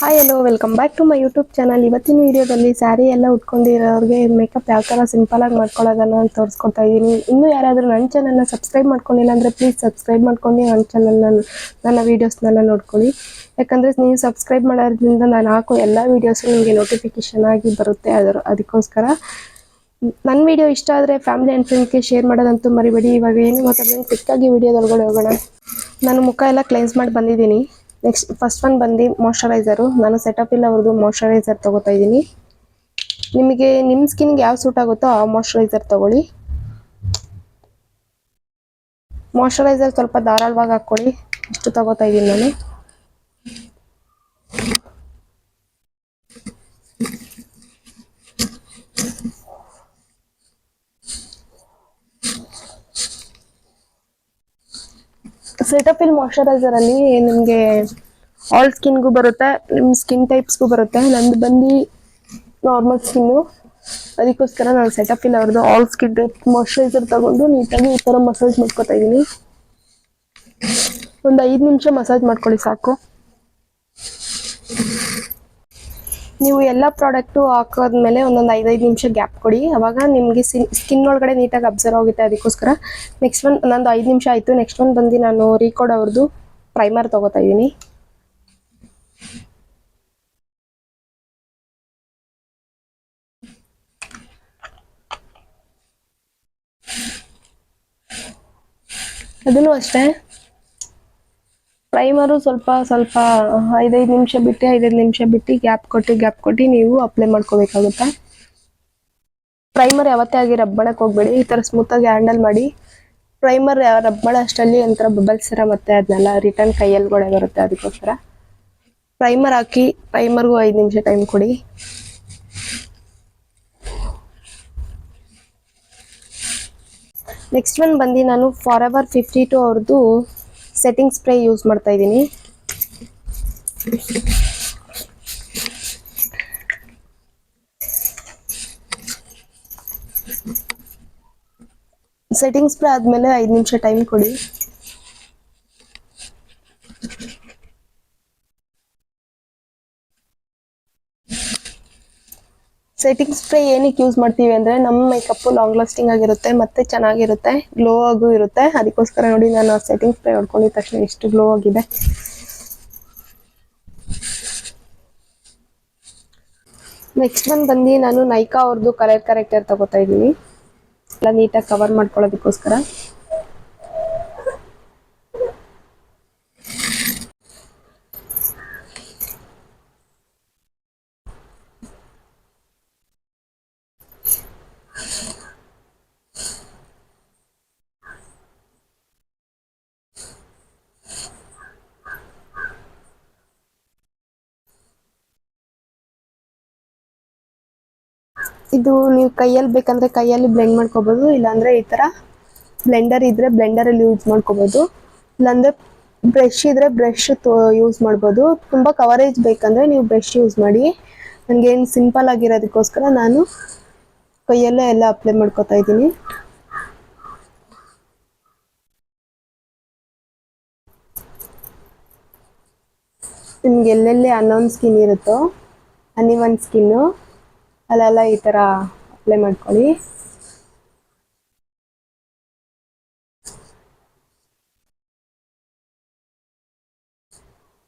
Hi hello welcome back to my YouTube channel ಇವತ್ತಿನ ವಿಡಿಯೋದಲ್ಲಿ ಸ್ಯಾರಿ ಎಲ್ಲ ಉಟ್ಕೊಂಡಿರೋರಿಗೆ ಮೇಕಪ್ ಯಾವ ಥರ ಸಿಂಪಲಾಗಿ ಮಾಡ್ಕೊಳ್ಳೋದನ್ನ ತೋರಿಸ್ಕೊಡ್ತಾ ಇದ್ದೀನಿ. ಇನ್ನೂ ಯಾರಾದರೂ ನನ್ನ ಚಾನಲ್ನ ಸಬ್ಸ್ಕ್ರೈಬ್ ಮಾಡ್ಕೊಂಡಿಲ್ಲ ಅಂದರೆ ಪ್ಲೀಸ್ ಸಬ್ಸ್ಕ್ರೈಬ್ ಮಾಡ್ಕೊಂಡು ನನ್ನ ಚಾನಲ್ನ ನನ್ನ ವೀಡಿಯೋಸ್ನೆಲ್ಲ ನೋಡ್ಕೊಳ್ಳಿ. ಯಾಕಂದರೆ ನೀವು ಸಬ್ಸ್ಕ್ರೈಬ್ ಮಾಡೋದ್ರಿಂದ ನಾನು ಹಾಕೋ ಎಲ್ಲ ವೀಡಿಯೋಸು ನಿಮಗೆ ನೋಟಿಫಿಕೇಶನ್ ಆಗಿ ಬರುತ್ತೆ. ಅದರ, ಅದಕ್ಕೋಸ್ಕರ ನನ್ನ ವಿಡಿಯೋ ಇಷ್ಟ ಆದರೆ ಫ್ಯಾಮಿಲಿ ಆ್ಯಂಡ್ ಫ್ರೆಂಡ್ಸ್ಗೆ ಶೇರ್ ಮಾಡೋದಂತೂ ಮರಿಬೇಡಿ. ಇವಾಗ ಏನು ಮಾತಾಡ್ದಂಗೆ ಸಿಕ್ಕಾಗಿ ವೀಡಿಯೋದೊಳಗಡೆ ಹೋಗೋಣ. ನಾನು ಮುಖ ಎಲ್ಲ ಕ್ಲೆನ್ಸ್ ಮಾಡಿ ಬಂದಿದ್ದೀನಿ. ನೆಕ್ಸ್ಟ್ ಫಸ್ಟ್ ಒನ್ ಬಂದು ಮಾಯಶ್ಚರೈಸರು ನಾನು ಸೆಟಪ್ ಇಲ್ಲ ಅವ್ರದ್ದು ಮಾಯಶ್ಚರೈಸರ್ ತೊಗೋತಾ ಇದ್ದೀನಿ. ನಿಮಗೆ ನಿಮ್ಮ ಸ್ಕಿನ್ಗೆ ಯಾವ ಸೂಟ್ ಆಗುತ್ತೋ ಆ ಮಾಯಶ್ಚರೈಸರ್ ತೊಗೊಳ್ಳಿ. ಮಾಯಶ್ಚರೈಸರ್ ಸ್ವಲ್ಪ ಧಾರಾಳವಾಗಿ ಹಾಕ್ಕೊಳ್ಳಿ. ಇಷ್ಟು ತೊಗೋತಾ ಇದ್ದೀನಿ ನಾನು. ಸೆಟಫಿಲ್ ಮಾಯಶ್ಚರೈಸರ್ ಅಲ್ಲಿ ನಿಮಗೆ ಆಲ್ ಸ್ಕಿನ್ಗೂ ಬರುತ್ತೆ ನಿಮ್ಮ ಸ್ಕಿನ್ ಟೈಪ್ಸ್ಗೂ ಬರುತ್ತೆ. ನಂದು ಬಂದು ನಾರ್ಮಲ್ ಸ್ಕಿನ್ನು ಅದಕ್ಕೋಸ್ಕರ ನಾನು ಸೆಟಫಿಲ್ ಅವ್ರದ್ದು ಆಲ್ ಸ್ಕಿನ್ ಟೈಪ್ ಮಾಯಶ್ಚರೈಸರ್ ತಗೊಂಡು ನೀಟಾಗಿ ಈ ಥರ ಮಸಾಜ್ ಮಾಡ್ಕೊತಾ ಇದ್ದೀನಿ ಒಂದು ಐದು ನಿಮಿಷ ಮಸಾಜ್ ಮಾಡ್ಕೊಳ್ಳಿ ಸಾಕು. ನೀವು ಎಲ್ಲ ಪ್ರಾಡಕ್ಟು ಹಾಕೋದ್ಮೇಲೆ ಒಂದೊಂದು ಐದೈದು ನಿಮಿಷ ಗ್ಯಾಪ್ ಕೊಡಿ. ಅವಾಗ ನಿಮಗೆ ಸ್ಕಿನ್ ಒಳಗಡೆ ನೀಟಾಗಿ ಅಬ್ಸರ್ವ್ ಆಗುತ್ತೆ ಅದಕ್ಕೋಸ್ಕರ. ನೆಕ್ಸ್ಟ್ ಒನ್ ನಂದು ಐದು ನಿಮಿಷ ಆಯಿತು. ನೆಕ್ಸ್ಟ್ ಒನ್ ಬಂದು ನಾನು ರೀಕೋಡ್ ಅವ್ರದ್ದು ಪ್ರೈಮರ್ ತೊಗೋತಾ ಇದ್ದೀನಿ ಅದನ್ನು ಅಷ್ಟೇ. ಪ್ರೈಮರು ಸ್ವಲ್ಪ ಸ್ವಲ್ಪ ಐದೈದು ನಿಮಿಷ ಬಿಟ್ಟು ಐದೈದು ನಿಮಿಷ ಬಿಟ್ಟು ಗ್ಯಾಪ್ ಕೊಟ್ಟು ಗ್ಯಾಪ್ ಕೊಟ್ಟು ನೀವು ಅಪ್ಲೈ ಮಾಡ್ಕೋಬೇಕಾಗುತ್ತೆ. ಪ್ರೈಮರ್ ಯಾವತ್ತೇ ಆಗಿ ರಬ್ಬಳಕ್ಕೆ ಮಾಡಕ್ಕೆ ಹೋಗ್ಬೇಡಿ, ಈ ಥರ ಸ್ಮೂತಾಗಿ ಹ್ಯಾಂಡಲ್ ಮಾಡಿ. ಪ್ರೈಮರ್ ರಬ್ ಮಾಡೋ ಅಷ್ಟರಲ್ಲಿ ಒಂಥರ ಬಬಲ್ಸ್ ಇರ ಮತ್ತೆ ಅದನ್ನೆಲ್ಲ ರಿಟರ್ನ್ ಕೈಯಲ್ಲಿ ಕೂಡ ಬರುತ್ತೆ ಅದಕ್ಕೋಸ್ಕರ. ಪ್ರೈಮರ್ ಹಾಕಿ ಪ್ರೈಮರ್ಗೂ ಐದು ನಿಮಿಷ ಟೈಮ್ ಕೊಡಿ. ನೆಕ್ಸ್ಟ್ ಒನ್ ಬಂದು ನಾನು ಫಾರ್ ಎವರ್ ಫಿಫ್ಟಿ ಟು ಅವ್ರದ್ದು ಸೆಟ್ಟಿಂಗ್ ಸ್ಪ್ರೇ ಯೂಸ್ ಮಾಡ್ತಾ ಇದ್ದೀನಿ ಸೆಟ್ಟಿಂಗ್ ಸ್ಪ್ರೇ ಆದಮೇಲೆ ಐದು ನಿಮಿಷ ಟೈಮ್ ಕೊಡಿ. ಸೆಟ್ಟಿಂಗ್ ಸ್ಪ್ರೇ ಏನಕ್ಕೆ ಯೂಸ್ ಮಾಡ್ತೀವಿ ಅಂದರೆ ನಮ್ಮ ಮೇಕಪ್ಪು ಲಾಂಗ್ ಲಾಸ್ಟಿಂಗ್ ಆಗಿರುತ್ತೆ, ಮತ್ತೆ ಚೆನ್ನಾಗಿರುತ್ತೆ ಗ್ಲೋ ಆಗು ಇರುತ್ತೆ. ಅದಕ್ಕೋಸ್ಕರ ನೋಡಿ ನಾನು ಸೆಟ್ಟಿಂಗ್ ಸ್ಪ್ರೇ ಹೊಡ್ಕೊಂಡಿದ್ದ ತಕ್ಷಣ ಎಷ್ಟು ಗ್ಲೋ ಆಗಿದೆ. ನೆಕ್ಸ್ಟ್ ಒಂದು ಬಂದು ನಾನು ನೈಕಾ ಅವ್ರದ್ದು ಕಲರ್ ಕರೆಕ್ಟರ್ ತಗೋತಾ ಇದ್ದೀನಿ. ಎಲ್ಲ ನೀಟಾಗಿ ಕವರ್ ಮಾಡ್ಕೊಳ್ಳೋದಕ್ಕೋಸ್ಕರ. ಇದು ನೀವು ಕೈಯಲ್ಲಿ ಬೇಕಂದ್ರೆ ಕೈಯಲ್ಲಿ ಬ್ಲೆಂಡ್ ಮಾಡ್ಕೋಬಹುದು ಇಲ್ಲಾಂದ್ರೆ ಈ ತರ ಬ್ಲೆಂಡರ್ ಇದ್ರೆ ಬ್ಲೆಂಡರಲ್ಲಿ ಯೂಸ್ ಮಾಡ್ಕೋಬೋದು. ಇಲ್ಲಾಂದ್ರೆ ಬ್ರಷ್ ಇದ್ರೆ ಬ್ರಷ್ ಯೂಸ್ ಮಾಡ್ಬೋದು. ತುಂಬಾ ಕವರೇಜ್ ಬೇಕಂದ್ರೆ ನೀವು ಬ್ರಷ್ ಯೂಸ್ ಮಾಡಿ. ನನಗೇನು ಸಿಂಪಲ್ ಆಗಿರೋದಕ್ಕೋಸ್ಕರ ನಾನು ಕೈಯಲ್ಲೇ ಎಲ್ಲ ಅಪ್ಲೈ ಮಾಡ್ಕೊತಾ ಇದ್ದೀನಿ. ನಿಮ್ಗೆ ಎಲ್ಲೆಲ್ಲಿ ಅನ್ನೋನ್ ಸ್ಕಿನ್ ಇರುತ್ತೋ ಅನಿವನ್ ಸ್ಕಿನ್ನು ಅಲ್ಲೆಲ್ಲ ಈ ತರ ಅಪ್ಲೈ ಮಾಡ್ಕೊಳ್ಳಿ.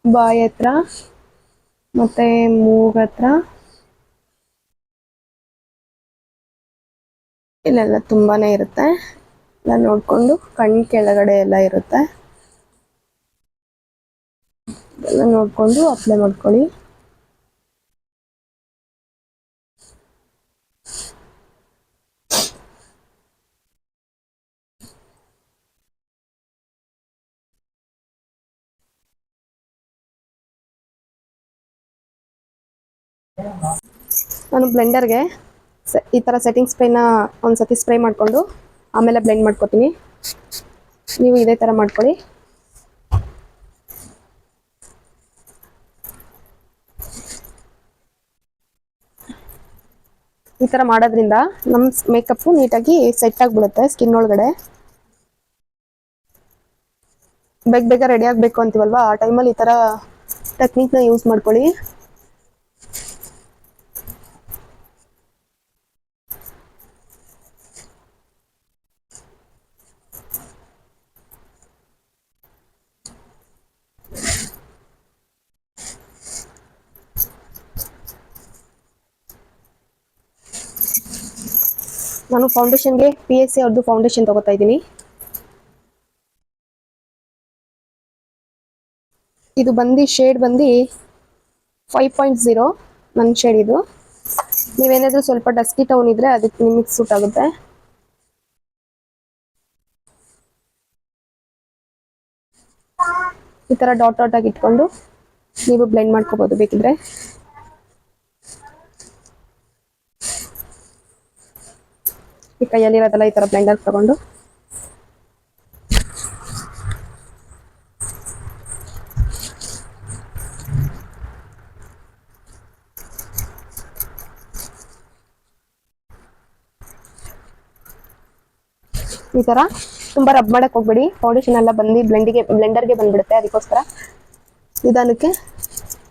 ಬಾಯಿ ಹತ್ರ, ಮತ್ತೆ ಮೂಗ್ ಹತ್ರ. ಇಲ್ಲೆಲ್ಲ ತುಂಬಾನೇ ಇರುತ್ತೆ. ಎಲ್ಲ ನೋಡ್ಕೊಂಡು ಕಣ್ ಕೆಳಗಡೆ ಎಲ್ಲ ಇರುತ್ತೆ. ಎಲ್ಲ ನೋಡ್ಕೊಂಡು ಅಪ್ಲೈ ಮಾಡ್ಕೊಳ್ಳಿ. ನಾನು ಬ್ಲೆಂಡರ್ಗೆ ಈ ಥರ ಸೆಟ್ಟಿಂಗ್ ಸ್ಪ್ರೇನ ಒಂದು ಸತಿ ಸ್ಪ್ರೇ ಮಾಡಿಕೊಂಡು ಆಮೇಲೆ ಬ್ಲೆಂಡ್ ಮಾಡ್ಕೊತೀನಿ. ನೀವು ಇದೇ ಥರ ಮಾಡ್ಕೊಳ್ಳಿ. ಈ ಥರ ಮಾಡೋದ್ರಿಂದ ನಮ್ಮ ಮೇಕಪ್ಪು ನೀಟಾಗಿ ಸೆಟ್ ಆಗಿಬಿಡುತ್ತೆ ಸ್ಕಿನ್ ಒಳಗಡೆ. ಬೇಗ ಬೇಗ ರೆಡಿ ಆಗಬೇಕು ಅಂತೀವಲ್ವಾ? ಆ ಟೈಮಲ್ಲಿ ಈ ಥರ ಟೆಕ್ನಿಕ್ನ ಯೂಸ್ ಮಾಡ್ಕೊಳ್ಳಿ. ನಾನು ಫೌಂಡೇಶನ್ಗೆ ಪಿ ಎಸ್ ಸಿ ಅವ್ರದ್ದು ಫೌಂಡೇಶನ್ ತಗೋತಾ ಇದ್ದೀನಿ. ಇದು ಬಂದು ಶೇಡ್ ಬಂದು ಫೈವ್ ಪಾಯಿಂಟ್ ಝೀರೋ ನನ್ನ ಶೇಡ್ ಇದು. ನೀವೇನಾದರೂ ಸ್ವಲ್ಪ ಡಸ್ಕಿ ಟೌನ್ ಇದ್ರೆ ಅದಕ್ಕೆ ನಿಮಗೆ ಸೂಟ್ ಆಗುತ್ತೆ. ಈ ಥರ ಡಾಟ್ ಡಾಟ್ ಆಗಿ ಇಟ್ಕೊಂಡು ನೀವು ಬ್ಲೆಂಡ್ ಮಾಡ್ಕೋಬೋದು ಬೇಕಿದ್ರೆ. ಈ ಕೈಯಲ್ಲಿರೋದೆಲ್ಲ ಈ ತರ ಬ್ಲೆಂಡರ್ ತಗೊಂಡು. ಈ ತರ ತುಂಬಾ ರಬ್ ಮಾಡಕ್ ಹೋಗ್ಬೇಡಿ. ಫೌಂಡೇಶನ್ ಎಲ್ಲ ಬಂದು ಬ್ಲೆಂಡಿಗೆ ಬ್ಲೆಂಡರ್ಗೆ ಬಂದ್ಬಿಡುತ್ತೆ ಅದಕ್ಕೋಸ್ಕರ. ನಿಧಾನಕ್ಕೆ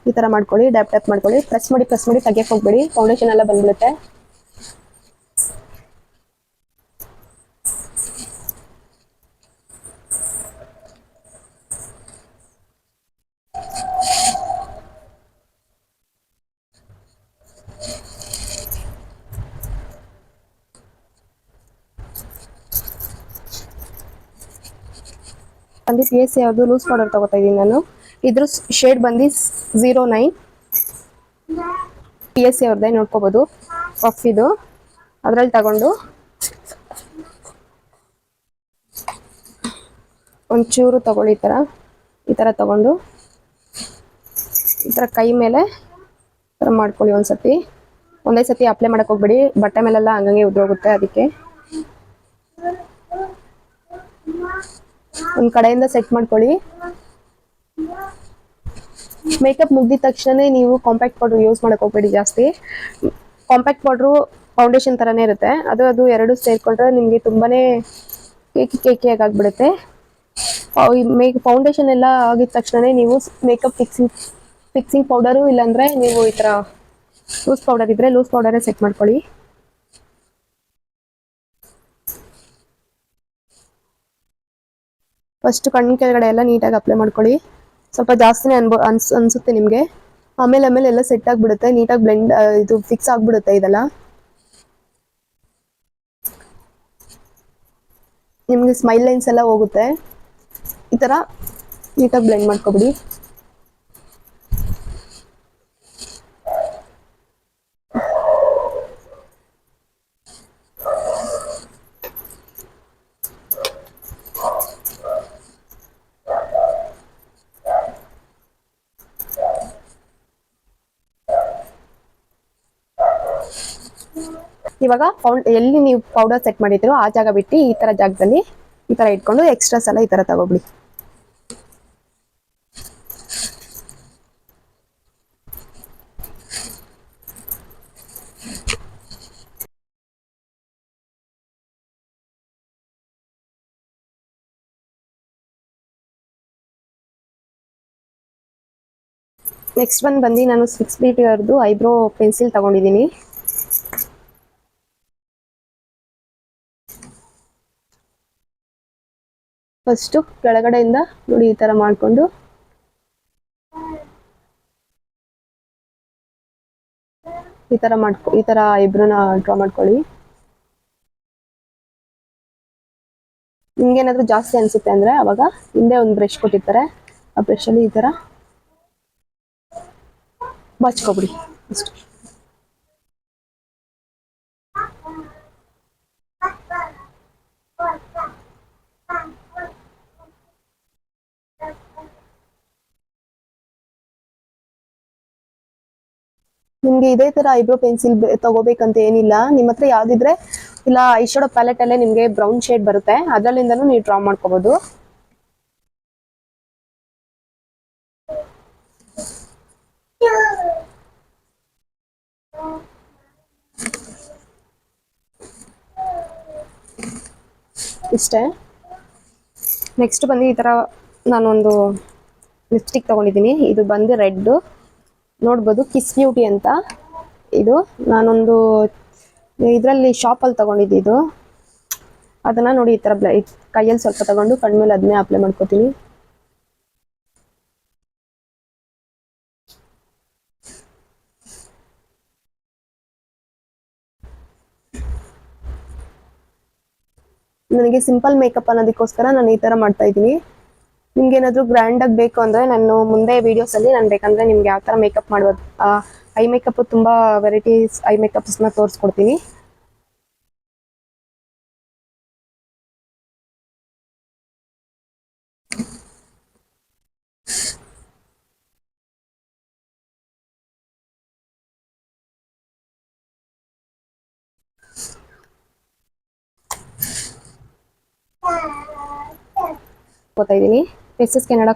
ಈ ತರ ಮಾಡ್ಕೊಳ್ಳಿ ಡ್ಯಾಪ್ ಟ್ಯಾಪ್ ಮಾಡ್ಕೊಳ್ಳಿ. ಪ್ರೆಸ್ ಮಾಡಿ ಪ್ರೆಸ್ ಮಾಡಿ ತೆಗಿಯಕ್ಕೆ ಹೋಗ್ಬೇಡಿ. ಫೌಂಡೇಶನ್ ಎಲ್ಲ ಬಂದ್ಬಿಡುತ್ತೆ. ಬಂದು ಸಿ ಎಸ್ ಸಿ ಯಾವುದು ಲೂಸ್ ಪೌಡರ್ ತಗೋತಾ ಇದ್ದೀನಿ ನಾನು. ಇದ್ರ ಶೇಡ್ ಬಂದು zero nine P S C ನೋಡ್ಕೋಬೋದು. ಪಫ್ ಇದು. ಅದರಲ್ಲಿ ತಗೊಂಡು ಒಂಚೂರು ತಗೊಳ್ಳಿ ಈ ಥರ ಈ ಥರ ತಗೊಂಡು ಈ ಥರ ಕೈ ಮೇಲೆ ಈ ಥರ ಮಾಡ್ಕೊಳ್ಳಿ ಒಂದು ಸತಿ ಒಂದೇ ಸತಿ ಅಪ್ಲೈ ಮಾಡಕ್ಕೆ ಹೋಗ್ಬೇಡಿ. ಬಟ್ಟೆ ಮೇಲೆಲ್ಲ ಹಂಗಂಗೆ ಉದ್ರೋಗುತ್ತೆ ಅದಕ್ಕೆ. ಒಂದು ಕಡೆಯಿಂದ ಸೆಟ್ ಮಾಡ್ಕೊಳ್ಳಿ. ಮೇಕಪ್ ಮುಗ್ದಿದ ತಕ್ಷಣ ನೀವು ಕಾಂಪ್ಯಾಕ್ಟ್ ಪೌಡ್ರ್ ಯೂಸ್ ಮಾಡಕ್ ಹೋಗ್ಬೇಡಿ ಜಾಸ್ತಿ. ಕಾಂಪ್ಯಾಕ್ಟ್ ಪೌಡ್ರು ಫೌಂಡೇಶನ್ ತರಾನೇ ಇರುತ್ತೆ. ಅದು ಅದು ಎರಡು ಸೇರಿಕೊಂಡ್ರೆ ನಿಮಗೆ ತುಂಬಾನೇ ಕೇಕಿ ಕೇಕಿಯಾಗಿ ಆಗಿಬಿಡುತ್ತೆ. ಮೇಕ್ ಫೌಂಡೇಶನ್ ಎಲ್ಲ ಆಗಿದ ತಕ್ಷಣ ನೀವು ಮೇಕಪ್ ಫಿಕ್ಸಿಂಗ್ ಫಿಕ್ಸಿಂಗ್ ಪೌಡರು ಇಲ್ಲಾಂದ್ರೆ ನೀವು ಈ ತರ ಲೂಸ್ ಪೌಡರ್ ಇದ್ರೆ ಲೂಸ್ ಪೌಡರೇ ಸೆಟ್ ಮಾಡ್ಕೊಳ್ಳಿ. ಫಸ್ಟ್ ಕಣ್ಣು ಕೆಳಗಡೆ ಎಲ್ಲ ನೀಟಾಗಿ ಅಪ್ಲೈ ಮಾಡ್ಕೊಳ್ಳಿ. ಸ್ವಲ್ಪ ಜಾಸ್ತಿನೇ ಅನ್ಬೋ ಅನ್ಸ್ ಅನ್ಸುತ್ತೆ ನಿಮಗೆ. ಆಮೇಲೆ ಆಮೇಲೆ ಎಲ್ಲ ಸೆಟ್ ಆಗಿಬಿಡುತ್ತೆ. ನೀಟಾಗಿ ಬ್ಲೆಂಡ್ ಇದು ಫಿಕ್ಸ್ ಆಗಿಬಿಡುತ್ತೆ ಇದೆಲ್ಲ. ನಿಮಗೆ ಸ್ಮೈಲ್ ಲೈನ್ಸ್ ಎಲ್ಲ ಹೋಗುತ್ತೆ. ಈ ಥರ ನೀಟಾಗಿ ಬ್ಲೆಂಡ್ ಮಾಡ್ಕೊಬಿಡಿ. ಇವಾಗ ಫೌಂಡ್ ಎಲ್ಲಿ ನೀವು ಪೌಡರ್ ಸೆಟ್ ಮಾಡಿದ್ದೀರೋ ಆ ಜಾಗ ಬಿಟ್ಟು ಈ ತರ ಜಾಗದಲ್ಲಿ ಈ ತರ ಇಟ್ಕೊಂಡು ಎಕ್ಸ್ಟ್ರಾ ಸಲ ಈ ತರ ತಗೋಬಿಡಿ ನೆಕ್ಸ್ಟ್ ಬಂದು ಬಂದು ನಾನು ಸಿಕ್ಸ್ ಬಿ ಅವ್ರದ್ದು ಐಬ್ರೋ ಪೆನ್ಸಿಲ್ ತಗೊಂಡಿದ್ದೀನಿ. ಫಸ್ಟು ಕೆಳಗಡೆಯಿಂದ ನೋಡಿ ಈ ಥರ ಮಾಡಿಕೊಂಡು. ಈ ಥರ ಮಾಡ್ಕೊ ಈ ಥರ ಇಬ್ರನ್ನ ಡ್ರಾ ಮಾಡ್ಕೊಳ್ಳಿ. ನಿಮ್ಗೇನಾದರೂ ಜಾಸ್ತಿ ಅನಿಸುತ್ತೆ ಅಂದರೆ ಅವಾಗ ಹಿಂದೆ ಒಂದು ಬ್ರಷ್ ಕೊಟ್ಟಿರ್ತಾರೆ. ಆ ಬ್ರಷಲ್ಲಿ ಈ ಥರ ಬಾಚ್ಕೊಬಿಡಿ. ಅಷ್ಟು. ನಿಮ್ಗೆ ಇದೇ ತರ ಐಬ್ರೋ ಪೆನ್ಸಿಲ್ ತಗೋಬೇಕಂತ ಏನಿಲ್ಲ. ನಿಮ್ ಹತ್ರ ಯಾವ್ದಿದ್ರೆ, ಇಲ್ಲ ಐಶಾಡೋ ಪ್ಯಾಲೆಟ್ ಅಲ್ಲೇ ನಿಮ್ಗೆ ಬ್ರೌನ್ ಶೇಡ್ ಬರುತ್ತೆ. ಅದರಲ್ಲಿಂದನೂ ನೀವು ಡ್ರಾ ಮಾಡ್ಕೋಬಹುದು ಇಷ್ಟೇ. ನೆಕ್ಸ್ಟ್ ಬಂದು ಈ ತರ ನಾನೊಂದು ಲಿಪ್ಸ್ಟಿಕ್ ತೊಗೊಂಡಿದ್ದೀನಿ. ಇದು ಬಂದು ರೆಡ್ಡು ನೋಡ್ಬೋದು ಕಿಸ್ ಬ್ಯೂಟಿ ಅಂತ. ಇದು ನಾನೊಂದು, ಇದರಲ್ಲಿ ಶಾಪಲ್ಲಿ ತೊಗೊಂಡಿದ್ದು ಇದು. ಅದನ್ನು ನೋಡಿ ಈ ಥರ ಬ್ಲ ಕೈಯಲ್ಲಿ ಸ್ವಲ್ಪ ತಗೊಂಡು ಕಣ್ಮೇಲೆ ಅದನ್ನೇ ಅಪ್ಲೈ ಮಾಡ್ಕೋತೀನಿ. ನನಗೆ ಸಿಂಪಲ್ ಮೇಕಪ್ ಅನ್ನೋದಕ್ಕೋಸ್ಕರ ನಾನು ಈ ತರ ಮಾಡ್ತಾ ಇದ್ದೀನಿ. ನಿಮ್ಗೆ ಏನಾದ್ರು ಗ್ರ್ಯಾಂಡ್ ಆಗಿ ಬೇಕು ಅಂದ್ರೆ ನಾನು ಮುಂದೆ ವಿಡಿಯೋಸ್ ಅಲ್ಲಿ ನಾನು ಬೇಕಂದ್ರೆ ನಿಮ್ಗೆ ಯಾವ ತರ ಮೇಕಪ್ ಮಾಡೋದು ಐ ಮೇಕಪ್ ತುಂಬಾ ವೆರೈಟೀಸ್ ಐ ಮೇಕಪ್ಸ್ನ ತೋರಿಸ್ಕೊಡ್ತೀನಿ. ಹೋಗ್ತಾ ಇದ್ದೀನಿ ಎಸ್ ಎಸ್ ಕೆನಡಾ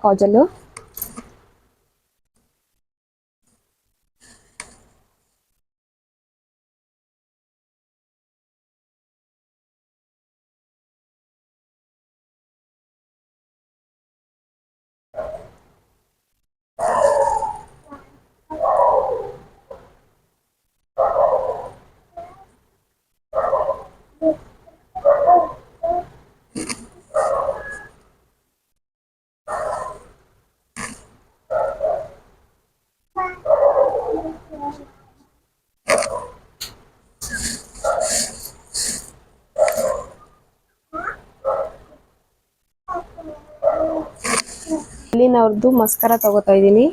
ಕಾಜಲ್ಲು ಇಲ್ಲಿನವ್ರದ್ದು ಮಸ್ಕರ ತಗೋತಾ ಇದ್ದೀನಿ.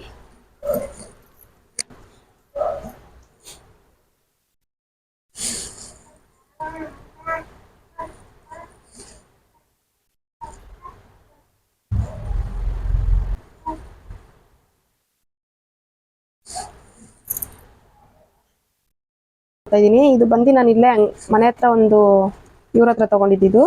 ಇದ್ದೀನಿ. ಇದು ಬಂದು ನಾನು ಇಲ್ಲೇ ಮನೆ ಹತ್ರ ಒಂದು ಇವ್ರ ಹತ್ರ ತಗೊಂಡಿದ್ದು.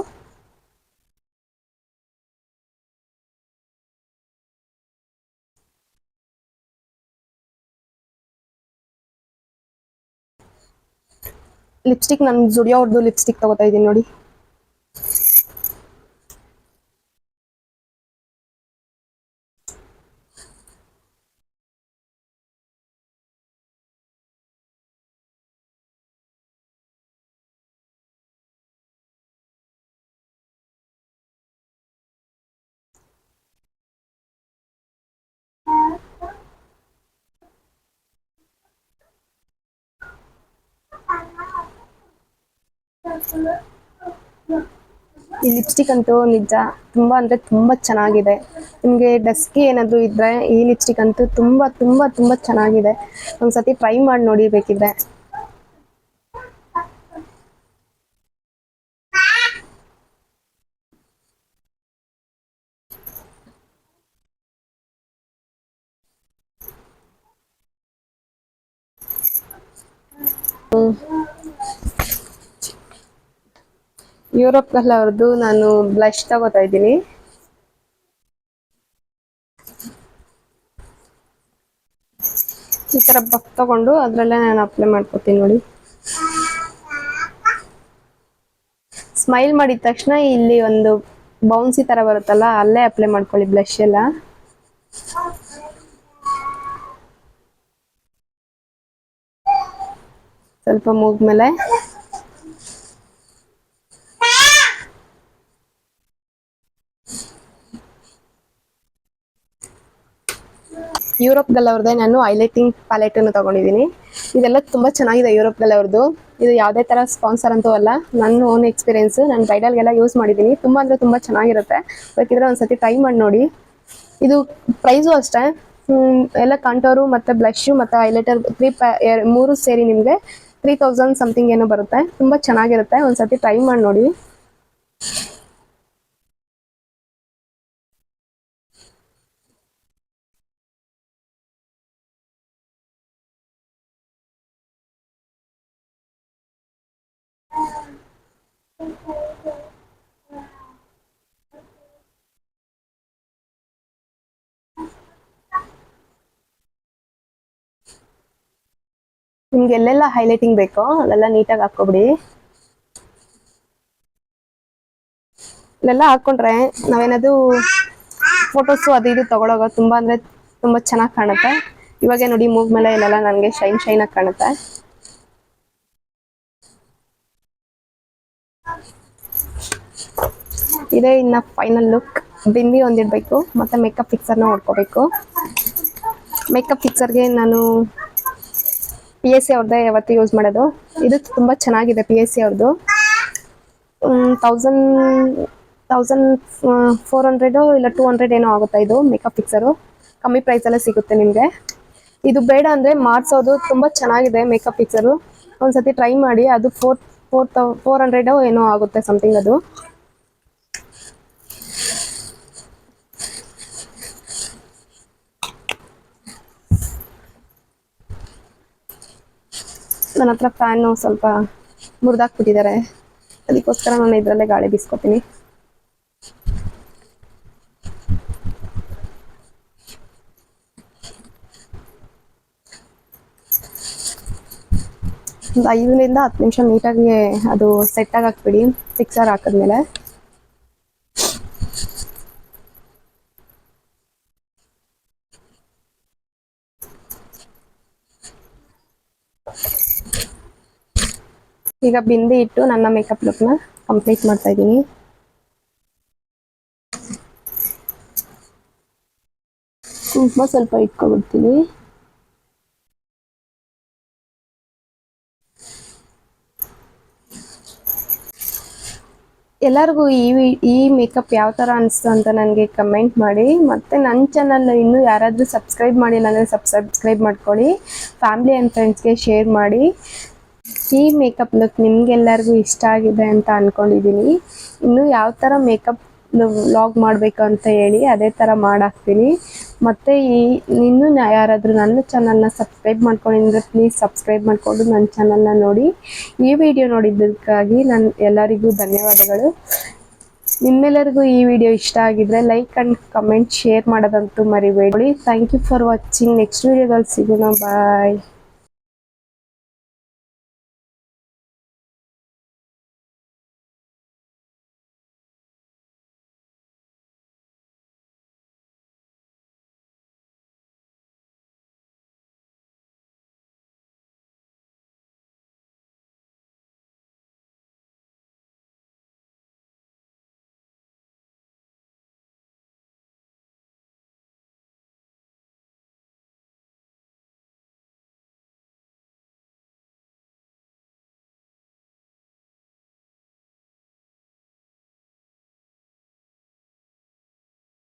ಲಿಪ್ಸ್ಟಿಕ್ ನಾನು ಜುಡಿಯೋ ಲಿಪ್ಸ್ಟಿಕ್ ತಗೋತಾ ಇದ್ದೀನಿ ನೋಡಿ. ಈ ಲಿಪ್ಸ್ಟಿಕ್ ಅಂತೂ ನಿಜ ತುಂಬಾ ಅಂದ್ರೆ ತುಂಬಾ ಚೆನ್ನಾಗಿದೆ. ನಿಮಗೆ ಡಸ್ಕಿ ಏನಾದರೂ ಇದ್ದರೆ ಈ ಲಿಪ್ಸ್ಟಿಕ್ ಅಂತೂ ತುಂಬಾ ತುಂಬಾ ತುಂಬಾ ಚೆನ್ನಾಗಿದೆ. ಒಂದ್ಸತಿ ಟ್ರೈ ಮಾಡಿ ನೋಡಿ ಬೇಕಿದ್ರೆ ಯುರೋಪ್ ಅವ್ರದ್ದು ನಾನು ಬ್ಲಷ್ ತಗೋತಾ ಇದ್ದೀನಿ. ಈ ತರ ಬಫ್ ತಗೊಂಡು ಅದ್ರಲ್ಲೇ ನಾನು ಅಪ್ಲೈ ಮಾಡ್ಕೊತೀನಿ ನೋಡಿ. ಸ್ಮೈಲ್ ಮಾಡಿದ ತಕ್ಷಣ ಇಲ್ಲಿ ಒಂದು ಬೌನ್ಸಿ ತರ ಬರುತ್ತಲ್ಲ, ಅಲ್ಲೇ ಅಪ್ಲೈ ಮಾಡ್ಕೊಳ್ಳಿ ಬ್ಲಷ್ ಎಲ್ಲ. ಸ್ವಲ್ಪ ಮೂಗ್ಮೇಲೆ ಯುರೋಪ್ ಗಲ್ ಅವ್ರದ್ದೇ ನಾನು ಹೈಲೈಟಿಂಗ್ ಪ್ಯಾಲೆಟ್ ಅನ್ನು ತಗೊಂಡಿದ್ದೀನಿ. ಇದೆಲ್ಲ ತುಂಬಾ ಚೆನ್ನಾಗಿದೆ ಯುರೋಪ್ ಗಲ್ ಅವ್ರದ್ದು ಇದು ಯಾವುದೇ ತರ ಸ್ಪಾನ್ಸರ್ ಅಂತೂ ಅಲ್ಲ, ನನ್ನ ಓನ್ ಎಕ್ಸ್ಪೀರಿಯನ್ಸ್ ನಾನು ಬ್ರೈಡಲ್ಗೆಲ್ಲ ಯೂಸ್ ಮಾಡಿದ್ದೀನಿ. ತುಂಬಾ ಅಂದ್ರೆ ತುಂಬಾ ಚೆನ್ನಾಗಿರುತ್ತೆ. ಬೇಕಿದ್ರೆ ಒಂದ್ಸತಿ ಟ್ರೈ ಮಾಡಿ ನೋಡಿ. ಇದು ಪ್ರೈಸು ಅಷ್ಟೇ. ಎಲ್ಲ ಕಾಂಟೋರು ಮತ್ತೆ ಬ್ಲಷು ಮತ್ತೆ ಹೈಲೈಟರ್ ತ್ರೀ ಮೂರು ಸೇರಿ ನಿಮಗೆ ತ್ರೀ ತೌಸಂಡ್ ಸಮಥಿಂಗ್ ಏನೋ ಬರುತ್ತೆ. ತುಂಬಾ ಚೆನ್ನಾಗಿರುತ್ತೆ. ಒಂದ್ಸತಿ ಟ್ರೈ ಮಾಡಿ ನೋಡಿ. ನಿಮ್ಗೆ ಎಲ್ಲೆಲ್ಲ ಹೈಲೈಟಿಂಗ್ ಬೇಕೋ ಅಲ್ಲೆಲ್ಲ ನೀಟಾಗಿ ಹಾಕೋಬಿಡಿ ಇಲ್ಲೆಲ್ಲ ಹಾಕೊಂಡ್ರೆ ನಾವೇನಾದ್ರು ಫೋಟೋಸು ಅದು ಇದು ತಗೊಳೋಗ ತುಂಬಾ ಅಂದ್ರೆ ತುಂಬಾ ಚೆನ್ನಾಗಿ ಕಾಣುತ್ತೆ. ಇವಾಗ ನೋಡಿ ಮೂಗ್ ಮೇಲೆ ಇಲ್ಲೆಲ್ಲ ನನಗೆ ಶೈನ್ ಶೈನ್ ಆಗಿ ಕಾಣುತ್ತೆ. ಇದೇ ಇನ್ನ ಫೈನಲ್ ಲುಕ್ ಬಿಂದಿ ಒಂದಿಡ್ಬೇಕು ಮತ್ತೆ ಮೇಕಪ್ ಫಿಕ್ಸರ್ನ ಹೊಡ್ಕೋಬೇಕು ಮೇಕಪ್ ಫಿಕ್ಸರ್ಗೆ ನಾನು ಪಿ ಎಸ್ ಸಿ ಅವ್ರದ್ದೇ ಯಾವತ್ತು ಯೂಸ್ ಮಾಡೋದು. ಇದು ತುಂಬಾ ಚೆನ್ನಾಗಿದೆ ಪಿ ಎಸ್ ಸಿ ಅವ್ರದ್ದು ತೌಸಂಡ್ ತೌಸಂಡ್ ಫೋರ್ ಹಂಡ್ರೆಡು ಇಲ್ಲ ಟೂ ಹಂಡ್ರೆಡ್ ಏನೋ ಆಗುತ್ತೆ ಇದು ಮೇಕಪ್ ಫಿಕ್ಸರು ಕಮ್ಮಿ ಪ್ರೈಸಲ್ಲೇ ಸಿಗುತ್ತೆ ನಿಮಗೆ. ಇದು ಬೇಡ ಅಂದರೆ ಮಾಡಿಸೋದು ತುಂಬ ಚೆನ್ನಾಗಿದೆ ಮೇಕಪ್ ಫಿಕ್ಸರು ಒಂದ್ಸತಿ ಟ್ರೈ ಮಾಡಿ, ಅದು ಫೋರ್ ಫೋರ್ ತೌ ಫೋರ್ ಹಂಡ್ರೆಡು ಏನೋ ಆಗುತ್ತೆ ಸಮಥಿಂಗ್ ಅದು. ನನ್ನ ಹತ್ರ ಫ್ಯಾನು ಸ್ವಲ್ಪ ಮುರಿದಾಕ್ಬಿಟ್ಟಿದ್ದಾರೆ ಅದಕ್ಕೋಸ್ಕರ ನಾನು ಇದರಲ್ಲೇ ಗಾಳಿ ಬೀಸ್ಕೊತೀನಿ. ಒಂದು ಐದರಿಂದ ಹತ್ತು ನಿಮಿಷ ನೀಟಾಗಿ ಅದು ಸೆಟ್ಟಾಗಿ ಹಾಕ್ಬಿಡಿ ಫಿಕ್ಸರ್ ಹಾಕಿದ್ಮೇಲೆ. ಈಗ ಬಿಂದಿ ಇಟ್ಟು ನನ್ನ ಮೇಕಪ್ ಲುಕ್ನ ಕಂಪ್ಲೀಟ್ ಮಾಡ್ತಾ ಇದ್ದೀನಿ. ಕುಂಕುಮ ಸ್ವಲ್ಪ ಇಟ್ಕೊಬಿಡ್ತೀನಿ. ಎಲ್ಲರಿಗೂ ಈ ಈ ಮೇಕಪ್ ಯಾವ ಥರ ಅನಿಸ್ತು ಅಂತ ನನಗೆ ಕಮೆಂಟ್ ಮಾಡಿ. ಮತ್ತು ನನ್ನ ಚಾನಲ್ ಇನ್ನೂ ಯಾರಾದರೂ ಸಬ್ಸ್ಕ್ರೈಬ್ ಮಾಡಿಲ್ಲ ಅಂದರೆ ಸಬ್ ಸಬ್ಸ್ಕ್ರೈಬ್ ಮಾಡ್ಕೊಳ್ಳಿ ಫ್ಯಾಮ್ಲಿ ಆ್ಯಂಡ್ ಫ್ರೆಂಡ್ಸ್ಗೆ ಶೇರ್ ಮಾಡಿ. ಈ ಮೇಕಪ್ ಲುಕ್ ನಿಮ್ಗೆಲ್ಲರಿಗೂ ಇಷ್ಟ ಆಗಿದೆ ಅಂತ ಅಂದ್ಕೊಂಡಿದ್ದೀನಿ ಇನ್ನು ಯಾವ ಥರ ಮೇಕಪ್ ವ್ಲಾಗ್ ಮಾಡಬೇಕು ಅಂತ ಹೇಳಿ ಅದೇ ಥರ ಮಾಡಾಕ್ತೀನಿ. ಮತ್ತು ಈ, ಇನ್ನೂ ಯಾರಾದರೂ ನನ್ನ ಚಾನಲ್ನ ಸಬ್ಸ್ಕ್ರೈಬ್ ಮಾಡ್ಕೊಂಡಿದ್ರೆ ಪ್ಲೀಸ್ ಸಬ್ಸ್ಕ್ರೈಬ್ ಮಾಡಿಕೊಂಡು ನನ್ನ ಚಾನಲ್ನ ನೋಡಿ. ಈ ವಿಡಿಯೋ ನೋಡಿದ್ದಕ್ಕಾಗಿ ನನ್ನ ಎಲ್ಲರಿಗೂ ಧನ್ಯವಾದಗಳು. ನಿಮ್ಮೆಲ್ಲರಿಗೂ ಈ ವಿಡಿಯೋ ಇಷ್ಟ ಆಗಿದ್ರೆ ಲೈಕ್ ಆ್ಯಂಡ್ ಕಮೆಂಟ್ ಶೇರ್ ಮಾಡೋದಂತೂ ಮರಿಬೇಡಿ. Thank you for watching next ವಿಡಿಯೋದಲ್ಲಿ ಸಿಗೋಣ. ಬಾಯ್